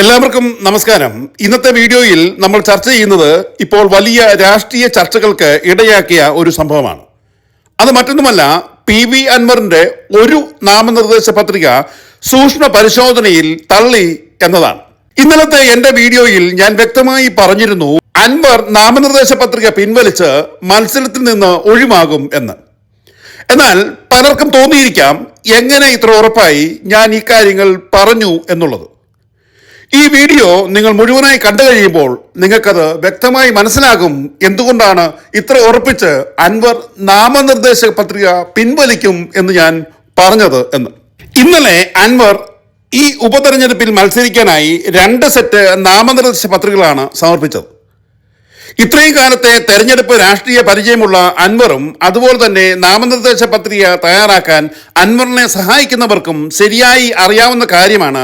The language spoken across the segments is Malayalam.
എല്ലാവർക്കും നമസ്കാരം. ഇന്നത്തെ വീഡിയോയിൽ നമ്മൾ ചർച്ച ചെയ്യുന്നത് ഇപ്പോൾ വലിയ രാഷ്ട്രീയ ചർച്ചകൾക്ക് ഇടയാക്കിയ ഒരു സംഭവമാണ്. അത് മറ്റൊന്നുമല്ല പി വി അൻവറിന്റെ ഒരു നാമനിർദ്ദേശ പത്രിക സൂക്ഷ്മ പരിശോധനയിൽ തള്ളി എന്നതാണ്. ഇന്നലത്തെ എന്റെ വീഡിയോയിൽ ഞാൻ വ്യക്തമായി പറഞ്ഞിരുന്നു അൻവർ നാമനിർദ്ദേശ പത്രിക പിൻവലിച്ച് മത്സരത്തിൽ നിന്ന് ഒഴിവാകും എന്ന്. എന്നാൽ പലർക്കും തോന്നിയിരിക്കാം എങ്ങനെ ഇത്ര ഉറപ്പായി ഞാൻ ഈ കാര്യങ്ങൾ പറഞ്ഞു എന്നുള്ളത്. ഈ വീഡിയോ നിങ്ങൾ മുഴുവനായി കണ്ടു കഴിയുമ്പോൾ നിങ്ങൾക്കത് വ്യക്തമായി മനസ്സിലാകും എന്തുകൊണ്ടാണ് ഇത്ര ഉറപ്പിച്ച് അൻവർ നാമനിർദ്ദേശ പത്രിക പിൻവലിക്കും എന്ന് ഞാൻ പറഞ്ഞത് എന്ന്. ഇന്നലെ അൻവർ ഈ ഉപതെരഞ്ഞെടുപ്പിൽ മത്സരിക്കാനായി രണ്ട് സെറ്റ് നാമനിർദ്ദേശ പത്രികകളാണ് സമർപ്പിച്ചത്. ഇത്രയും കാലത്തെ തെരഞ്ഞെടുപ്പ് രാഷ്ട്രീയ പരിചയമുള്ള അൻവറും അതുപോലെ തന്നെ നാമനിർദ്ദേശ പത്രിക തയ്യാറാക്കാൻ അൻവറിനെ സഹായിക്കുന്നവർക്കും ശരിയായി അറിയാവുന്ന കാര്യമാണ്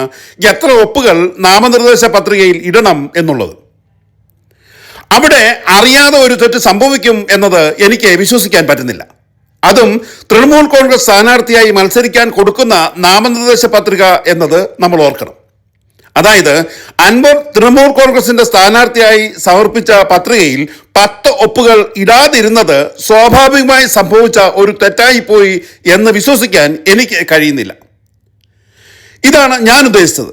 എത്ര ഒപ്പുകൾ നാമനിർദ്ദേശ പത്രികയിൽ ഇടണം എന്നുള്ളത്. അവിടെ അറിയാതെ ഒരു തെറ്റ് സംഭവിക്കും എന്നത് എനിക്ക് വിശ്വസിക്കാൻ പറ്റുന്നില്ല. അതും തൃണമൂൽ കോൺഗ്രസ് സ്ഥാനാർത്ഥിയായി മത്സരിക്കാൻ കൊടുക്കുന്ന നാമനിർദ്ദേശ പത്രിക എന്നത് നമ്മൾ ഓർക്കണം. അതായത് അൻവർ തൃണമൂൽ കോൺഗ്രസിന്റെ സ്ഥാനാർത്ഥിയായി സമർപ്പിച്ച പത്രികയിൽ പത്ത് ഒപ്പുകൾ ഇടാതിരുന്നത് സ്വാഭാവികമായി സംഭവിച്ച ഒരു തെറ്റായി പോയി എന്ന് വിശ്വസിക്കാൻ എനിക്ക് കഴിയുന്നില്ല. ഇതാണ് ഞാൻ ഉദ്ദേശിച്ചത്.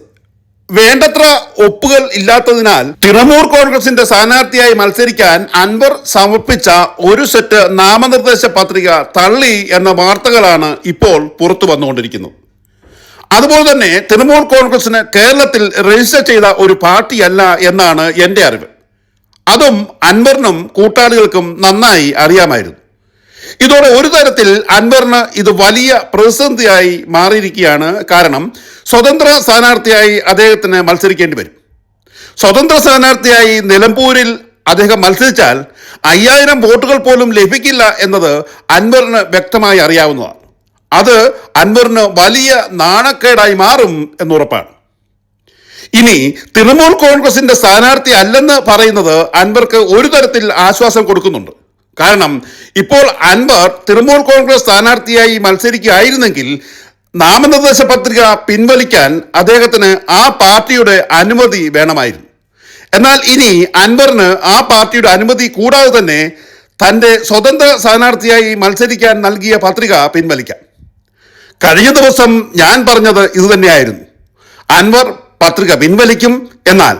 വേണ്ടത്ര ഒപ്പുകൾ ഇല്ലാത്തതിനാൽ തൃണമൂൽ കോൺഗ്രസിന്റെ സ്ഥാനാർത്ഥിയായി മത്സരിക്കാൻ അൻവർ സമർപ്പിച്ച ഒരു സെറ്റ് നാമനിർദ്ദേശ പത്രിക തള്ളി എന്ന വാർത്തകളാണ് ഇപ്പോൾ പുറത്തു വന്നുകൊണ്ടിരിക്കുന്നത്. അതുപോലെ തന്നെ തൃണമൂൽ കോൺഗ്രസിന് കേരളത്തിൽ രജിസ്റ്റർ ചെയ്ത ഒരു പാർട്ടിയല്ല എന്നാണ് എന്റെ അറിവ്. അതും അൻവറിനും കൂട്ടാളികൾക്കും നന്നായി അറിയാമായിരുന്നു. ഇതോടെ ഒരു തരത്തിൽ അൻവറിന് ഇത് വലിയ പ്രതിസന്ധിയായി മാറിയിരിക്കുകയാണ്. കാരണം സ്വതന്ത്ര സ്ഥാനാർത്ഥിയായി അദ്ദേഹത്തിന് മത്സരിക്കേണ്ടി വരും. സ്വതന്ത്ര സ്ഥാനാർത്ഥിയായി നിലമ്പൂരിൽ അദ്ദേഹം മത്സരിച്ചാൽ അയ്യായിരം വോട്ടുകൾ പോലും ലഭിക്കില്ല എന്നത് അൻവറിന് വ്യക്തമായി അറിയാവുന്നതാണ്. അത് അൻവറിന് വലിയ നാണക്കേടായി മാറും എന്നുറപ്പാണ്. ഇനി തൃണമൂൽ കോൺഗ്രസിന്റെ സ്ഥാനാർത്ഥി അല്ലെന്ന് പറയുന്നത് അൻവർക്ക് ഒരു തരത്തിൽ ആശ്വാസം കൊടുക്കുന്നുണ്ട്. കാരണം ഇപ്പോൾ അൻവർ തൃണമൂൽ കോൺഗ്രസ് സ്ഥാനാർത്ഥിയായി മത്സരിക്കുകയായിരുന്നെങ്കിൽ നാമനിർദ്ദേശ പത്രിക പിൻവലിക്കാൻ അദ്ദേഹത്തിന് ആ പാർട്ടിയുടെ അനുമതി വേണമായിരുന്നു. എന്നാൽ ഇനി അൻവറിന് ആ പാർട്ടിയുടെ അനുമതി കൂടാതെ തന്നെ തന്റെ സ്വതന്ത്ര സ്ഥാനാർത്ഥിയായി മത്സരിക്കാൻ നൽകിയ പത്രിക പിൻവലിക്കാം. കഴിഞ്ഞ ദിവസം ഞാൻ പറഞ്ഞത് ഇതുതന്നെയായിരുന്നു അൻവർ പത്രിക പിൻവലിക്കും എന്നാൽ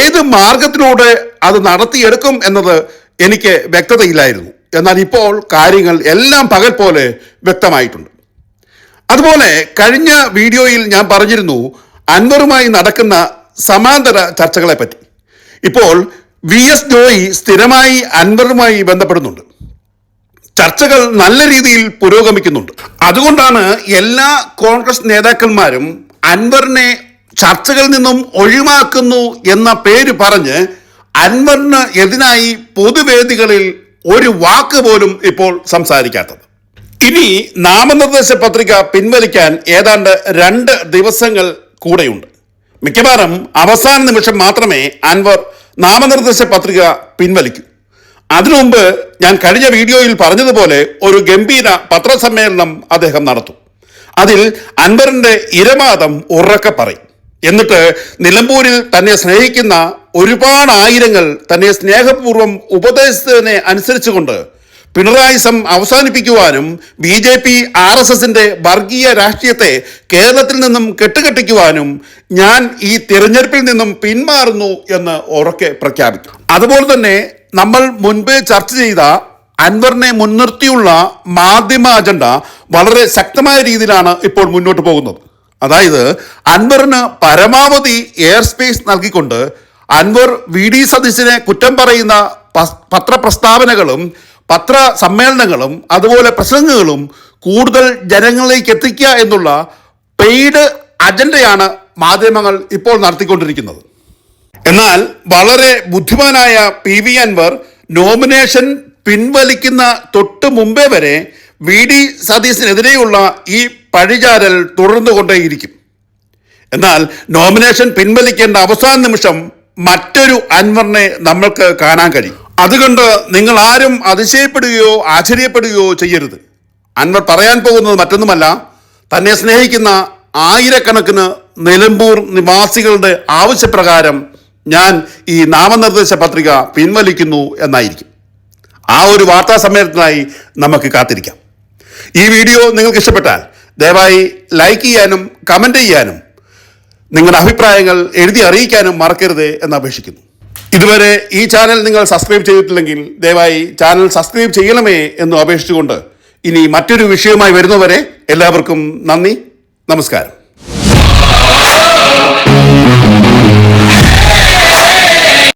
ഏത് മാർഗത്തിലൂടെ അത് നടത്തിയെടുക്കും എന്നത് എനിക്ക് വ്യക്തതയില്ലായിരുന്നു. എന്നാൽ ഇപ്പോൾ കാര്യങ്ങൾ എല്ലാം പകൽ പോലെ വ്യക്തമായിട്ടുണ്ട്. അതുപോലെ കഴിഞ്ഞ വീഡിയോയിൽ ഞാൻ പറഞ്ഞിരുന്നു അൻവറുമായി നടക്കുന്ന സമാന്തര ചർച്ചകളെ പറ്റി ഇപ്പോൾ വി എസ് ജോയി സ്ഥിരമായി അൻവറുമായി ബന്ധപ്പെടുന്നുണ്ട്. ചർച്ചകൾ നല്ല രീതിയിൽ പുരോഗമിക്കുന്നുണ്ട്. അതുകൊണ്ടാണ് എല്ലാ കോൺഗ്രസ് നേതാക്കന്മാരും അൻവറിനെ ചർച്ചകളിൽ നിന്നും ഒഴിവാക്കുന്നു എന്ന പേര് പറഞ്ഞ് അൻവറിന് എതിനായി പൊതുവേദികളിൽ ഒരു വാക്ക് പോലും ഇപ്പോൾ സംസാരിക്കാത്തത്. ഇനി നാമനിർദ്ദേശ പത്രിക പിൻവലിക്കാൻ ഏതാണ്ട് രണ്ട് ദിവസങ്ങൾ കൂടെയുണ്ട്. മിക്കവാറും അവസാന നിമിഷം മാത്രമേ അൻവർ നാമനിർദ്ദേശ പത്രിക പിൻവലിക്കൂ. അതിനു മുമ്പ് ഞാൻ കഴിഞ്ഞ വീഡിയോയിൽ പറഞ്ഞതുപോലെ ഒരു ഗംഭീര പത്രസമ്മേളനം അദ്ദേഹം നടത്തും. അതിൽ അൻവറിന്റെ ഇരമാദം ഉറക്കെ പറയും. എന്നിട്ട് നിലമ്പൂരിൽ തന്നെ സ്നേഹിക്കുന്ന ഒരുപാട് ആയിരങ്ങൾ തന്നെ സ്നേഹപൂർവം ഉപദേശിച്ചതിനെ അനുസരിച്ചുകൊണ്ട് പിണറായിസം അവസാനിപ്പിക്കുവാനും B J P R S എസിന്റെ വർഗീയ രാഷ്ട്രീയത്തെ കേരളത്തിൽ നിന്നും കെട്ടുകെട്ടിക്കുവാനും ഞാൻ ഈ തിരഞ്ഞെടുപ്പിൽ നിന്നും പിന്മാറുന്നു എന്ന് ഉറക്കെ പ്രഖ്യാപിക്കും. അതുപോലെ തന്നെ നമ്മൾ മുൻപേ ചർച്ച ചെയ്ത അൻവറിനെ മുൻനിർത്തിയുള്ള മാധ്യമ അജണ്ട വളരെ ശക്തമായ രീതിയിലാണ് ഇപ്പോൾ മുന്നോട്ട് പോകുന്നത്. അതായത് അൻവറിന് പരമാവധി എയർ സ്പേസ് നൽകിക്കൊണ്ട് അൻവർ വി ഡി സതീശനെ കുറ്റം പറയുന്ന പത്രപ്രസ്താവനകളും പത്ര സമ്മേളനങ്ങളും അതുപോലെ പ്രസംഗങ്ങളും കൂടുതൽ ജനങ്ങളിലേക്ക് എത്തിക്കുക എന്നുള്ള പെയ്ഡ് അജണ്ടയാണ് മാധ്യമങ്ങൾ ഇപ്പോൾ നടത്തിക്കൊണ്ടിരിക്കുന്നത്. എന്നാൽ വളരെ ബുദ്ധിമാനായ പി വി അൻവർ നോമിനേഷൻ പിൻവലിക്കുന്ന തൊട്ട് മുമ്പേ വരെ വി ഡി സതീശനെതിരെയുള്ള ഈ പഴിചാരൽ തുടർന്നുകൊണ്ടേയിരിക്കും എന്നാൽ നോമിനേഷൻ പിൻവലിക്കേണ്ട അവസാന നിമിഷം മറ്റൊരു അൻവറിനെ നമ്മൾക്ക് കാണാൻ കഴിയും. അതുകൊണ്ട് നിങ്ങൾ ആരും അതിശയപ്പെടുകയോ ആശ്ചര്യപ്പെടുകയോ ചെയ്യരുത്. അൻവർ പറയാൻ പോകുന്നത് മറ്റൊന്നുമല്ല തന്നെ സ്നേഹിക്കുന്ന ആയിരക്കണക്കിന് നിലമ്പൂർ നിവാസികളുടെ ആവശ്യപ്രകാരം ഞാൻ ഈ നാമനിർദ്ദേശ പത്രിക പിൻവലിക്കുന്നു എന്നായിരിക്കും. ആ ഒരു വാർത്താ സമ്മേളനത്തിനായി നമുക്ക് കാത്തിരിക്കാം. ഈ വീഡിയോ നിങ്ങൾക്ക് ഇഷ്ടപ്പെട്ടാൽ ദയവായി ലൈക്ക് ചെയ്യാനും കമന്റ് ചെയ്യാനും നിങ്ങളുടെ അഭിപ്രായങ്ങൾ എഴുതി അറിയിക്കാനും മറക്കരുത് എന്ന് അപേക്ഷിക്കുന്നു ഇതുവരെ ഈ ചാനൽ നിങ്ങൾ സബ്സ്ക്രൈബ് ചെയ്തിട്ടില്ലെങ്കിൽ ദയവായി ചാനൽ സബ്സ്ക്രൈബ് ചെയ്യണമേ എന്ന് അപേക്ഷിച്ചുകൊണ്ട് ഇനി മറ്റൊരു വിഷയവുമായി വരുന്നവരെ എല്ലാവർക്കും നന്ദി. നമസ്കാരം.